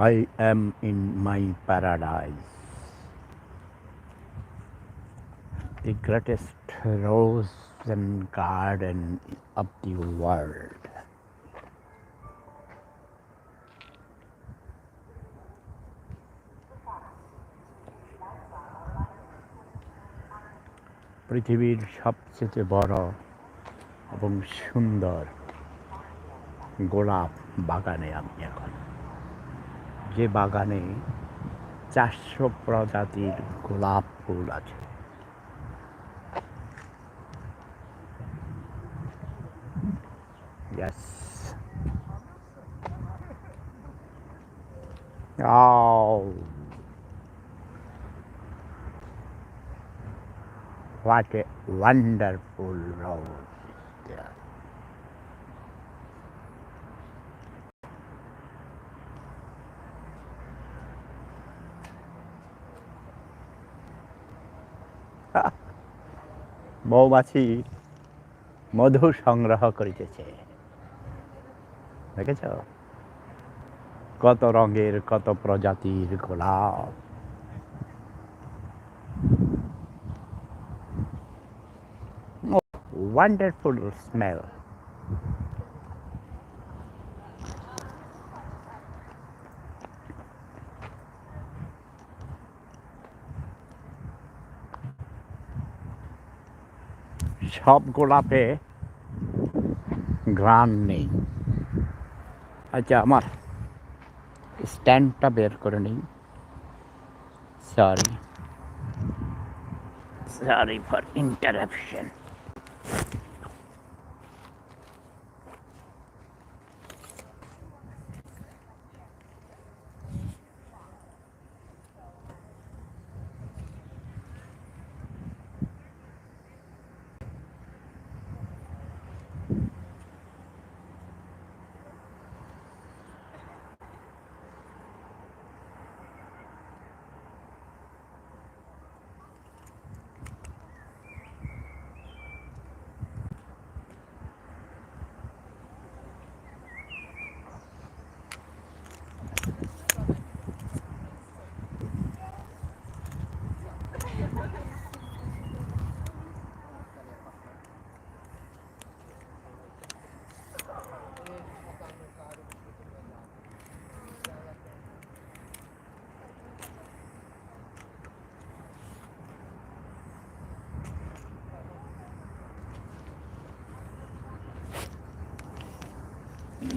I am in my paradise. The greatest rose and garden of the world. পৃথিবীর সবচেয়ে বড় এবং সুন্দর গোলাপ বাগানে আমি এখন যে বাগানে চারশো প্রজাতির গোলাপ ফুল আছে Oh. What a wonderful rose there. মৌমাছি মধু সংগ্রহ করিতেছে। দেখেছ? কত রঙের কত প্রজাতির গোলাপ। ওয়ান্ডারফুল স্মেল সব গোলাপে গ্রান নেই। আচ্ছা আমার স্ট্যান্ডটা বের করে নেই। Sorry sorry for interruption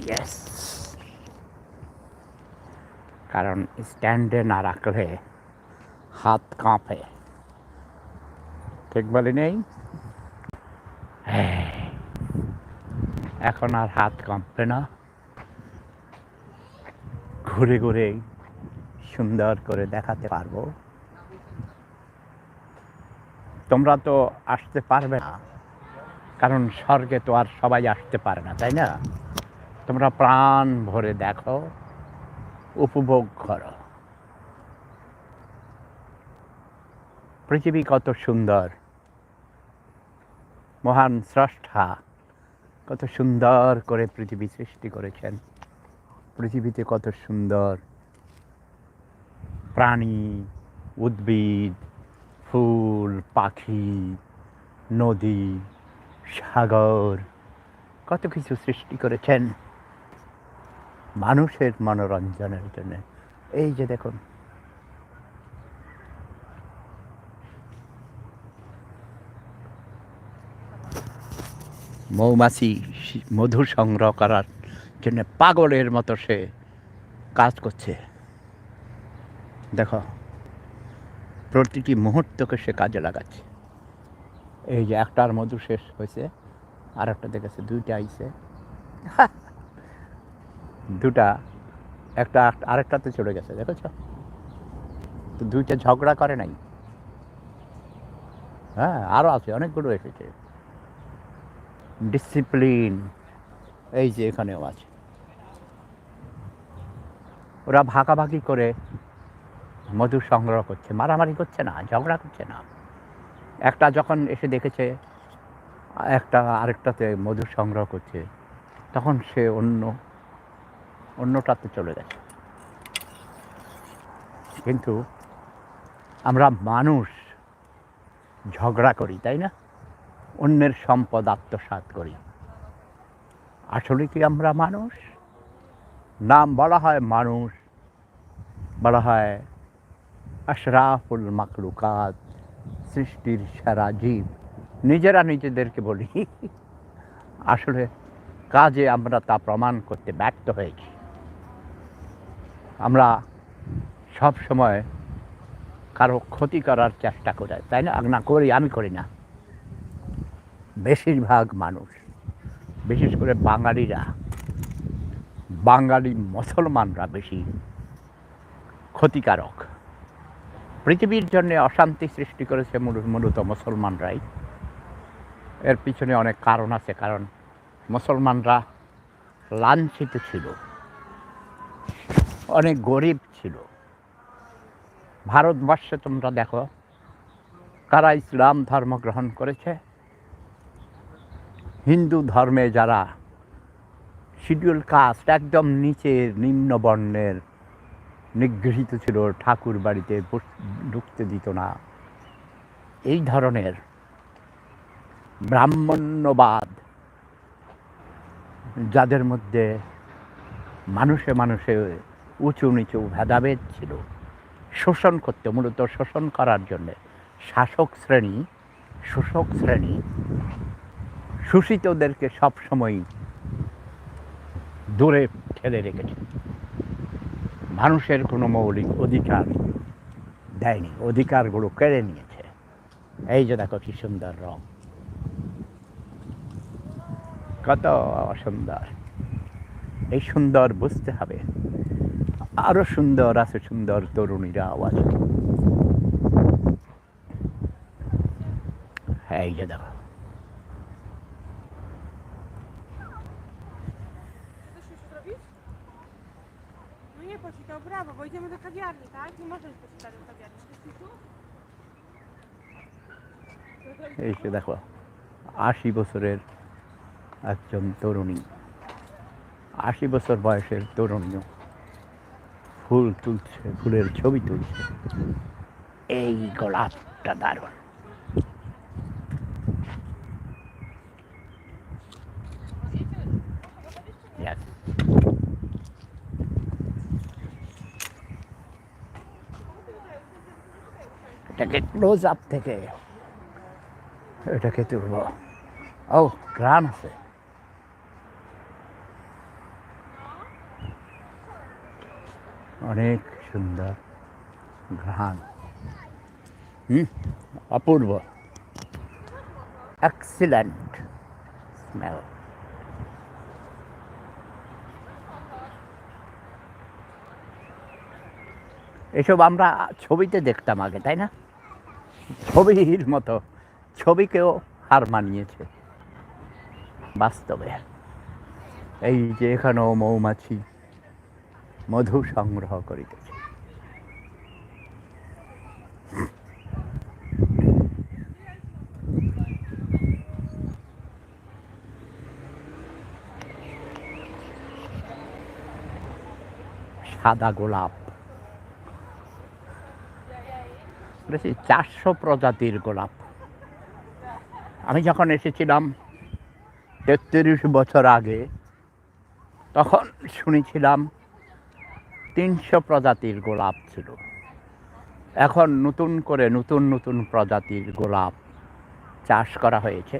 yes কারণ স্ট্যান্ডে না রাখলে হাত কাঁপে। ঠিক বলি নেই? হ্যাঁ। এখন আর হাত কাঁপবে না। ঘুরে ঘুরে সুন্দর করে দেখাতে পারব। তোমরা তো আসতে পারবে না। কারণ স্বর্গে তো আর সবাই আসতে পারে না, তাই না? তোমরা প্রাণ ভরে দেখো, উপভোগ করো। পৃথিবী কত সুন্দর, মহান স্রষ্টা কত সুন্দর করে পৃথিবী সৃষ্টি করেছেন। পৃথিবীতে কত সুন্দর, প্রাণী, উদ্ভিদ, ফুল, পাখি, নদী, সাগর, কত কিছু সৃষ্টি করেছেন। মানুষের মনোরঞ্জনের জন্য। এই যে দেখুন। মৌমাছি মধু সংগ্রহ করার জন্য পাগলের মতো সে কাজ করছে। দেখো, প্রতিটি মুহূর্তকে সে কাজে লাগাচ্ছে। এই যে একটার মধু শেষ হয়েছে আর একটা দেখেছে, দুইটা আইছে। দুটা, একটা আরেকটাতে চলে গেছে, দেখেছ? তো দুইটা ঝগড়া করে নাই। হ্যাঁ আরও আছে, অনেকগুলো এসেছে। ডিসিপ্লিন এই যে এখানেও আছে। ওরা ভাগাভাগি করে মধু সংগ্রহ করছে, মারামারি করছে না, ঝগড়া করছে না। একটা যখন এসে দেখেছে, একটা আরেকটাতে মধু সংগ্রহ করছে, তখন সে অন্য অন্যটাতে চলে গেছে কিন্তু আমরা মানুষ ঝগড়া করি, তাই না? অন্যের সম্পদ আত্মসাৎ করি। আসলে কি আমরা মানুষ? নাম বলা হয় মানুষ। বলা হয় আশরাফুল মাকলুকাত সৃষ্টির সারা জীব। নিজেরা নিজেদেরকে বলি। আসলে কাজে আমরা তা প্রমাণ করতে ব্যর্থ হয়েছি। আমরা সব সময় কারও ক্ষতি করার চেষ্টা করে, তাই না? না করি, আমি করি না। বেশিরভাগ মানুষ, বিশেষ করে বাঙালিরা, বাঙালি মুসলমানরা বেশি ক্ষতিকারক। পৃথিবীর জন্য অশান্তি সৃষ্টি করেছে মূল- মূলত মুসলমানরাই। এর পিছনে অনেক কারণ আছে, কারণ মুসলমানরা লাঞ্ছিত ছিল। অনেক গরিব ছিল। ভারতবর্ষে তোমরা দেখো, কারা ইসলাম ধর্ম গ্রহণ করেছে? হিন্দু ধর্মে যারা শিডিউল কাস্ট একদম নিচের নিম্ন বর্ণের, নিগৃহীত ছিল, ঠাকুর বাড়িতে ঢুকতে দিত না। এই ধরনের ব্রাহ্মণ্যবাদ যাদের মধ্যে মানুষে মানুষে উঁচু নিচু ভেদাভেদ ছিল। শোষণ করতে, মূলত শোষণ করার জন্য শাসক শ্রেণি, শোষক শ্রেণি শোষিতদেরকে সবসময় দূরে ঠেলে রেখেছে। মানুষের কোনো মৌলিক অধিকার দেয়নি, অধিকারগুলো কেড়ে নিয়েছে। এই যে দেখো কি সুন্দর রং। কত সুন্দর। এই সুন্দর বুঝতে হবে আরও সুন্দর আছে, সুন্দর তরুণীরা আওয়াজ। এসে দেখো। আশি বছরের একজন তরুণী। আশি বছর বয়সের তরুণী ফুল তুলছে ফুলের ছবি তুলছে। এই গোলাপটা দারুণ। এটাকে ক্লোজ আপ থেকে এটাকে তুলব। ও গ্রাম আছে। অনেক সুন্দর ঘ্রাণ। হুম? অপূর্ব। এক্সিলেন্ট স্মেল এসব আমরা ছবিতে দেখতাম আগে, তাই না? ছবির মতো। ছবিকেও হার মানিয়েছে। বাস্তবে। এই যে এখানেও মৌমাছি। মধু সংগ্রহ করিতেছে। সাদা গোলাপ। বলেছি চারশো প্রজাতির গোলাপ। আমি যখন এসেছিলাম তেত্রিশ বছর আগে, তখন শুনেছিলাম তিনশো প্রজাতির গোলাপ ছিল। এখন নতুন করে নতুন নতুন প্রজাতির গোলাপ চাষ করা হয়েছে।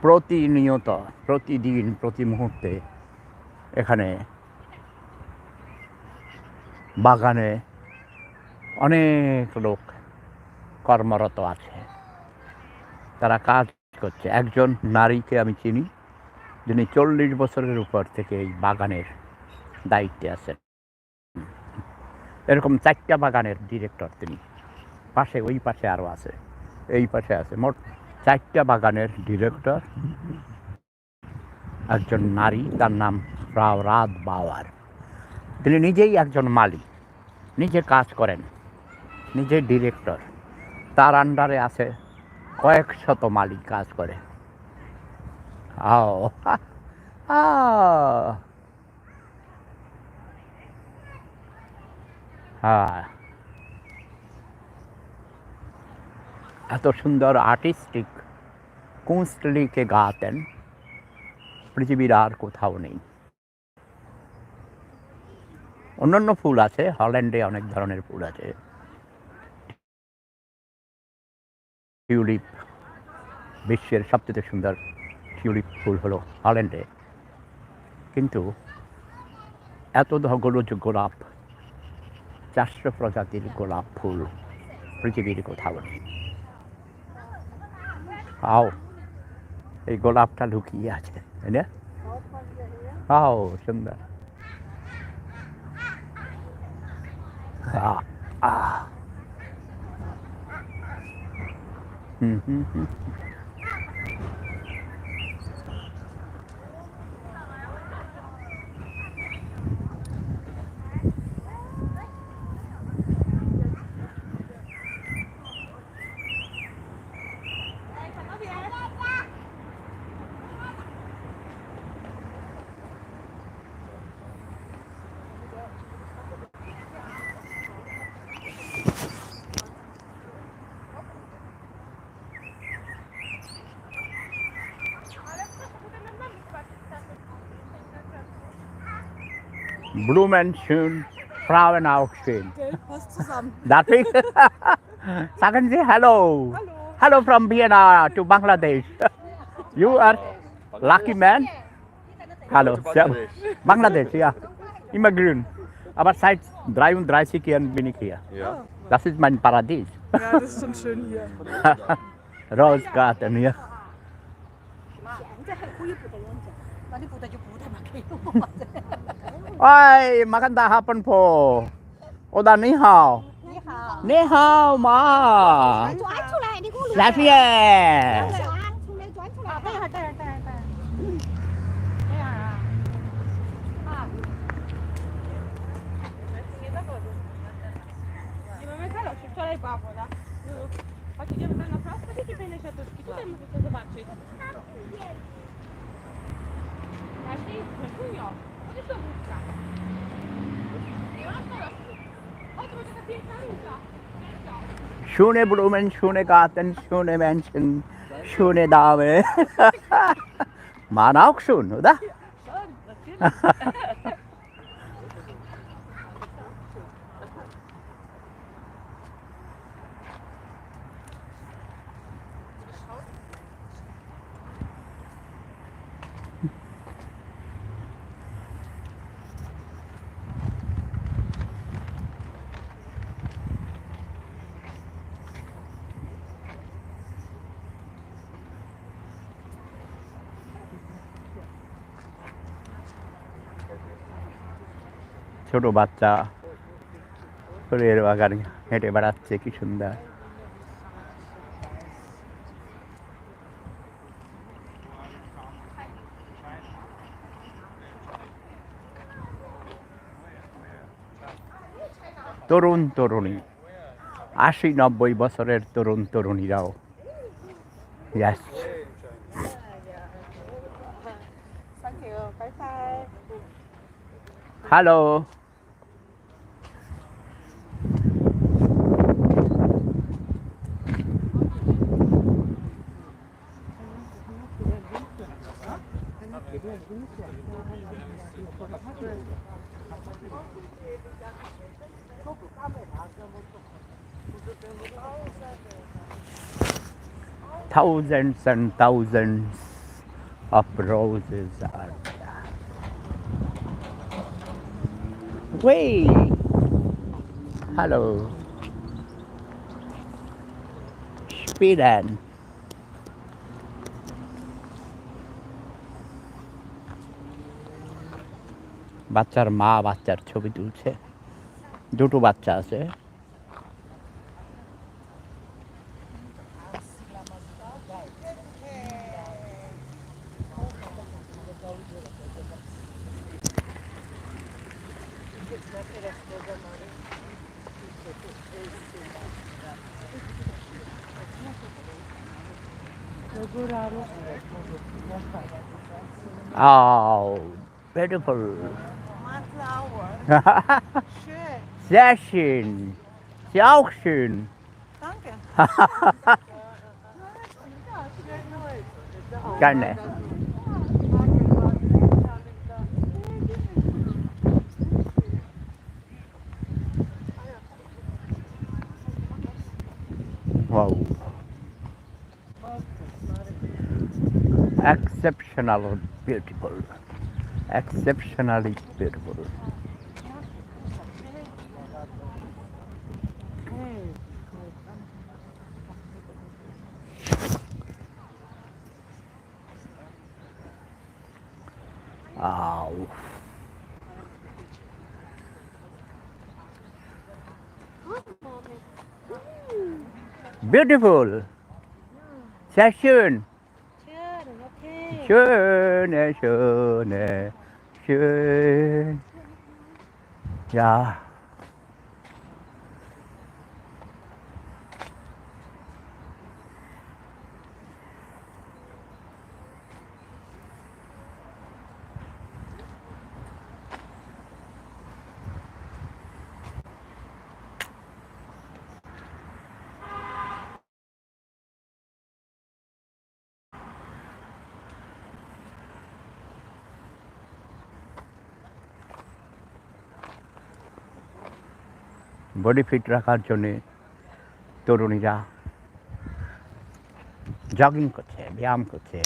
প্রতিনিয়ত, প্রতিদিন, প্রতি মুহূর্তে এখানে বাগানে অনেক লোক কর্মরত আছে। তারা কাজ করছে। একজন নারীকে আমি চিনি, যিনি চল্লিশ বছরের উপর থেকে এই বাগানের দায়িত্বে আছেন। এরকম চারটা বাগানের ডিরেক্টর তিনি। পাশে, ওই পাশে আরও আছে। এই পাশে আছে মোট চারটা বাগানের ডিরেক্টর একজন নারী, তার নাম রাও রাত বাওয়ার। তিনি নিজেই একজন মালিক। নিজে কাজ করেন। নিজে ডিরেক্টর তার আন্ডারে আছে কয়েক শত মালিক কাজ করে। আও আ হ্যাঁ এত সুন্দর আর্টিস্টিক কুঁস্টলিকে গাতেন, পৃথিবীর আর কোথাও নেই। অন্যান্য ফুল আছে, হল্যান্ডে অনেক ধরনের ফুল আছে। টিউলিপ, বিশ্বের সবচেয়ে সুন্দর টিউলিপ ফুল হলো হল্যান্ডে। কিন্তু এত ধগুলো যে গোলাপ চারশো প্রজাতির গোলাপ ফুল পৃথিবীর কোথাও নেই। আও, এই গোলাপটা লুকিয়ে আছে, তাই না? আও, সুন্দর। হুম হুম হুম। Blumen schön, Frauen auch schön. Gell, passt zusammen. Darf ich? Sagen Sie Hallo. Hallo. Hello from Vienna to Bangladesh. You are lucky man. Hallo. Bangladesh. Bangladesh, ja. Immer grün. Aber seit 33 Jahren bin ich hier. Ja. Das ist mein Paradies. Ja, das ist schon schön hier. Rosegarten hier. Ay, maganda hapon po. Oda, ni hao. Ni hao. Ni hao ma. Lại phía. Wczoraj bawo, tak? Chodź, idziemy na prostą, jakie fajne siateczki. Tutaj możecie zobaczyć. Naszli? शून्य ब्लूमेन शून्य कातन शून्य mention शून्य दावे। मानाओ शून्य उदा? ছোট বাচ্চা। ফুলের বাগান হেঁটে বেড়াচ্ছে, কি সুন্দর। তরুণ তরুণী, আশি নব্বই বছরের তরুণ তরুণীরাও. Thank Thousands and thousands of roses are there. Way. Hello. Sweden. বাচ্চার মা বাচ্চার ছবি তুলছে দুটো বাচ্চা আছে beautiful. My flower. Schön. Sehr schön. Ist ja auch schön. Danke. Gerne. Wow. Exceptional beautiful exceptionally beautiful. Wow. Beautiful. Session. 시원해 시원해 시원 야. Body fit রাখার জন্যে তরুণীরা জগিং করছে ব্যায়াম করছে।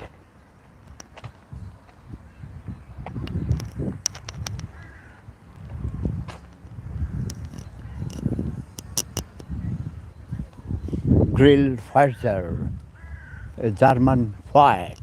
গ্রিল ফাইজার জার্মান ফাইট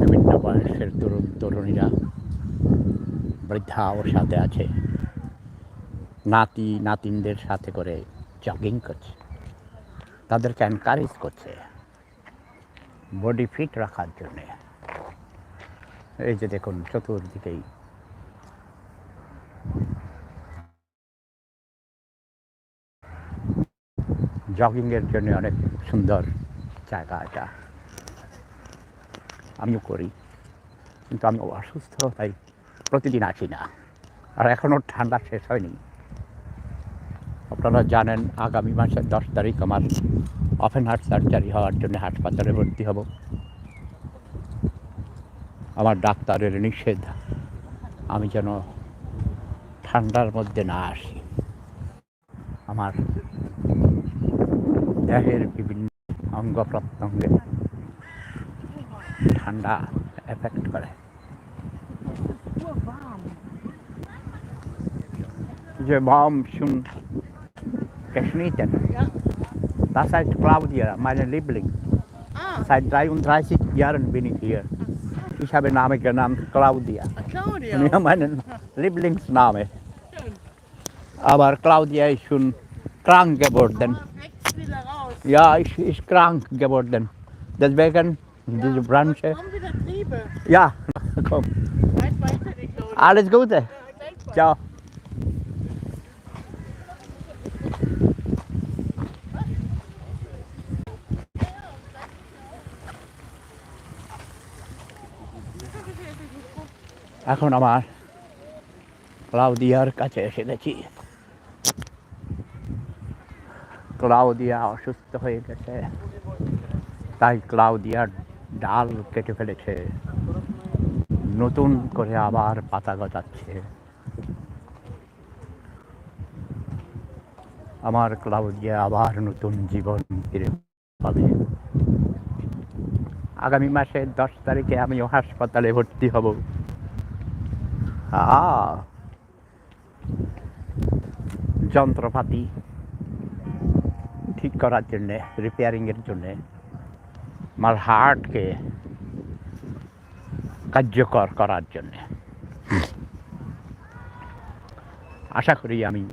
বিভিন্ন বয়সের তরুণ তরুণীরা বৃদ্ধা ওর সাথে আছে। নাতি, নাতিনদের সাথে করে জগিং করছে। তাদেরকে এনকারেজ করছে। বডি ফিট রাখার জন্যে। এই যে দেখুন, চতুর্দিকেই। জগিংয়ের জন্য অনেক সুন্দর জায়গা এটা। আমিও করি। কিন্তু আমি অসুস্থ, তাই প্রতিদিন আসি না। আর এখনও ঠান্ডা শেষ হয়নি। আপনারা জানেন, আগামী মাসের দশ তারিখ আমার অফেন হার্ট সার্জারি হওয়ার জন্য হাসপাতালে ভর্তি হব। আমার ডাক্তারের নিষেধ, আমি যেন ঠান্ডার মধ্যে না আসি। আমার দেহের বিভিন্ন অঙ্গ প্রত্যঙ্গে ঠান্ডা এফেক্ট করে। যে Baum schon geschnitten. Das heißt Claudia, meine Liebling. Ah, Seit 33 Jahren bin ich hier. Ich habe Name genannt Claudia. Claudia. Ja, meinen Lieblingsname. Aber Claudia ist schon krank geworden. Raus. Ja, ich ist krank geworden. Deswegen diese Branche. Haben wieder Triebe. Ja, komm. Alles Gute. Ja. Ciao. এখন আমার ক্লাউদিয়ার কাছে এসে গেছি Claudia অসুস্থ হয়ে গেছে। তাই ক্লাউদিয়ার ডাল কেটে ফেলেছে। নতুন করে আবার পাতা গজাচ্ছে। আমার ক্লাউডিয়া আবার নতুন জীবন ফিরে পাবে। আগামী মাসের দশ তারিখে আমিও হাসপাতালে ভর্তি হব। আ, যন্ত্রপাতি ঠিক করার জন্যে রিপেয়ারিংয়ের জন্যে আমার হার্টকে কার্যকর করার জন্যে। আশা করি আমি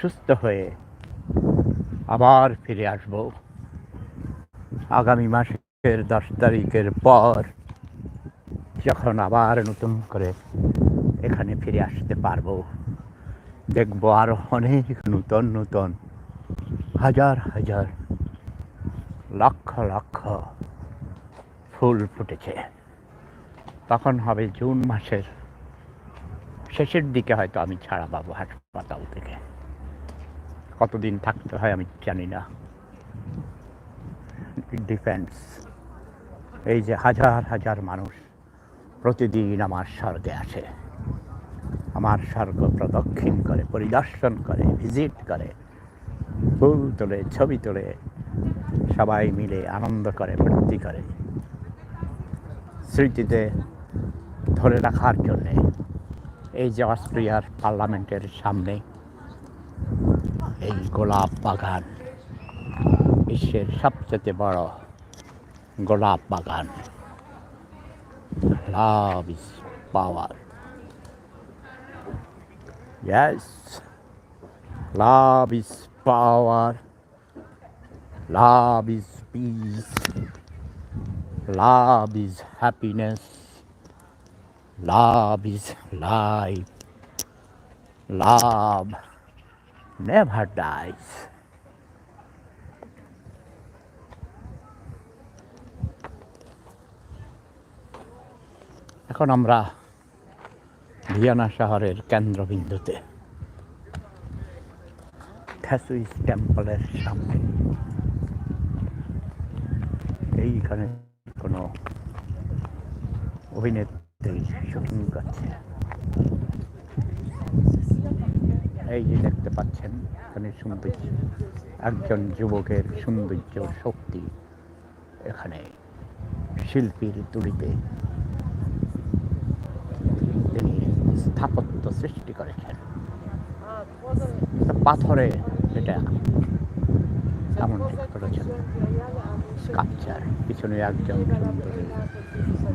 সুস্থ হয়ে আবার ফিরে আসব। আগামী মাসের দশ তারিখের পর যখন আবার নতুন করে এখানে ফিরে আসতে পারব। দেখব আরও অনেক নূতন নূতন, হাজার হাজার লক্ষ লক্ষ ফুল ফুটেছে। তখন হবে জুন মাসের শেষের দিকে হয়তো আমি ছাড়া পাবো হাসপাতাল থেকে। কতদিন থাকতে হয় আমি জানি না। ডিফেন্স এই যে হাজার হাজার মানুষ প্রতিদিন আমার স্বর্গে আসে। আমার স্বর্গ প্রদক্ষিণ করে, পরিদর্শন করে ভিজিট করে, ফুল তোলে, ছবি তোলে, সবাই মিলে আনন্দ করে, ফুর্তি করে স্মৃতিতে ধরে রাখার জন্যে এই যে অস্ট্রিয়ার পার্লামেন্টের সামনে এই গোলাপ বাগান, বিশ্বের সবচেয়ে বড় গোলাপ বাগান। Love is power Yes, love is power, love is peace, love is happiness, love is life, love never dies. এখন আমরা ভিয়েনা শহরের কেন্দ্রবিন্দুতে। থ্যাসুইস টেম্পলের সামনে। এইখানে কোনো অভিনেত্রী শুটিং করছে। এই যে দেখতে পাচ্ছেন, এখানে সৌন্দর্য, একজন যুবকের সৌন্দর্য, শক্তি এখানে শিল্পীর তুলিতে তিনি স্থাপত্য সৃষ্টি করেছেন পাথরে এটা এমন করেছেন কাপচার পিছনে একজন সুন্দরী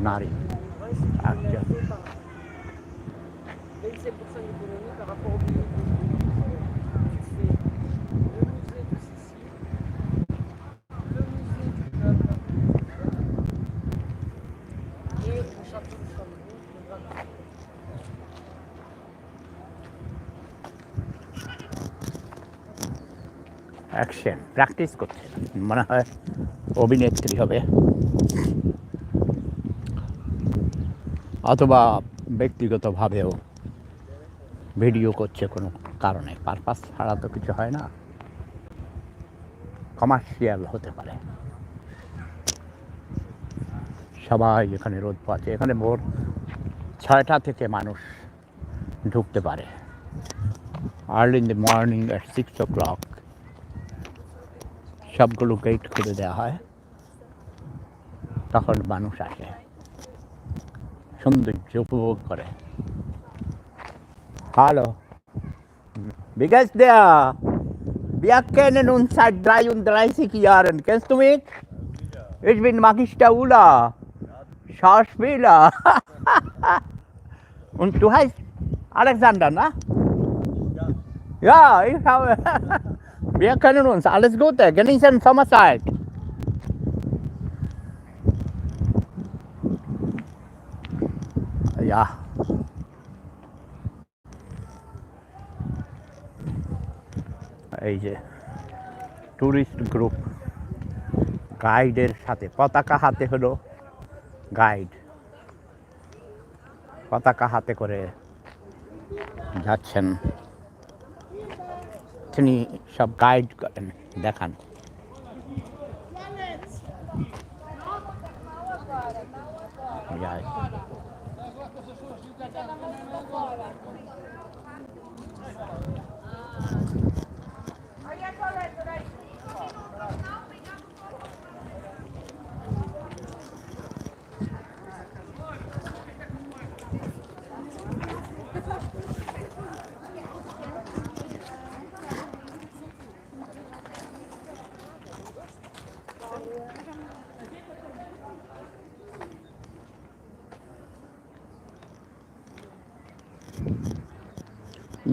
নারী একজন। অ্যাকশন, প্র্যাকটিস করছে। মনে হয় অভিনেত্রী হবে। অথবা ব্যক্তিগতভাবেও ভিডিও করছে কোনো কারণে। পারপাস ছাড়া তো কিছু হয় না। কমার্শিয়াল হতে পারে। সবাই এখানে রোদ পাচ্ছে এখানে ভোর ছয়টা থেকে মানুষ ঢুকতে পারে। Early in the morning at six o'clock সবগুলো গেট খুলে দেওয়া হয়। তখন মানুষ আসে। সৌন্দর্য উপভোগ করে। হ্যালো। বিকাশ দেয়া। বিয়াকেন নুন সাইড ড্রাই, উন ড্রাই সিকি আর কেস তুমি? ইটবিন মাকিসটা উলা। শ্বাস পিলা। উন টু হাই আলেকজান্ডার না? ইয়া Wir kennen uns. Alles Gute. Genießen Sommerzeit. Ja. এই যে ট্যুরিস্ট গ্রুপ গাইডের সাথে পতাকা হাতে হলো গাইড পতাকা হাতে করে যাচ্ছেন তিনি সব গাইড করেন দেখান। যায়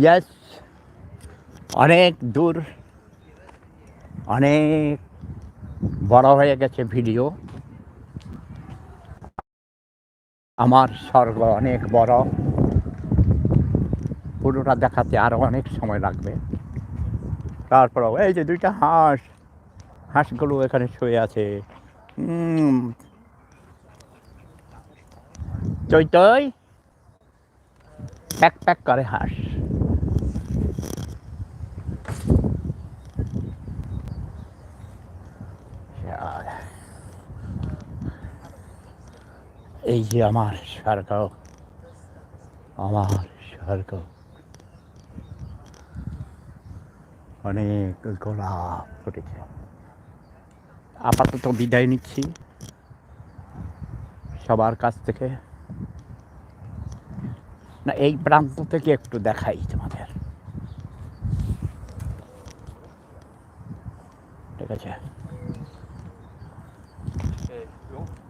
ইয়াস অনেক দূর, অনেক বড় হয়ে গেছে ভিডিও। আমার স্বর্গ অনেক বড়। পুরোটা দেখাতে আরও অনেক সময় লাগবে। তারপরেও এই যে দুইটা হাঁস, হাঁসগুলো এখানে শুয়ে আছে। চই প্যাক প্যাক করে হাঁস আর এই যে আমার স্বর্গ আমার স্বর্গ অনেক গোলাপ ফুটেছে। আপাতত বিদায় নিচ্ছি। সবার কাছ থেকে। না, এই প্রান্ত থেকে একটু দেখাই তোমাদের। ঠিক আছে?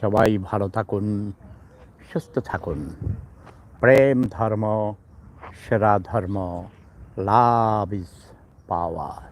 সবাই ভালো থাকুন সুস্থ থাকুন। প্রেম ধর্ম সেরা ধর্ম লাভ ইজ পাওয়ার।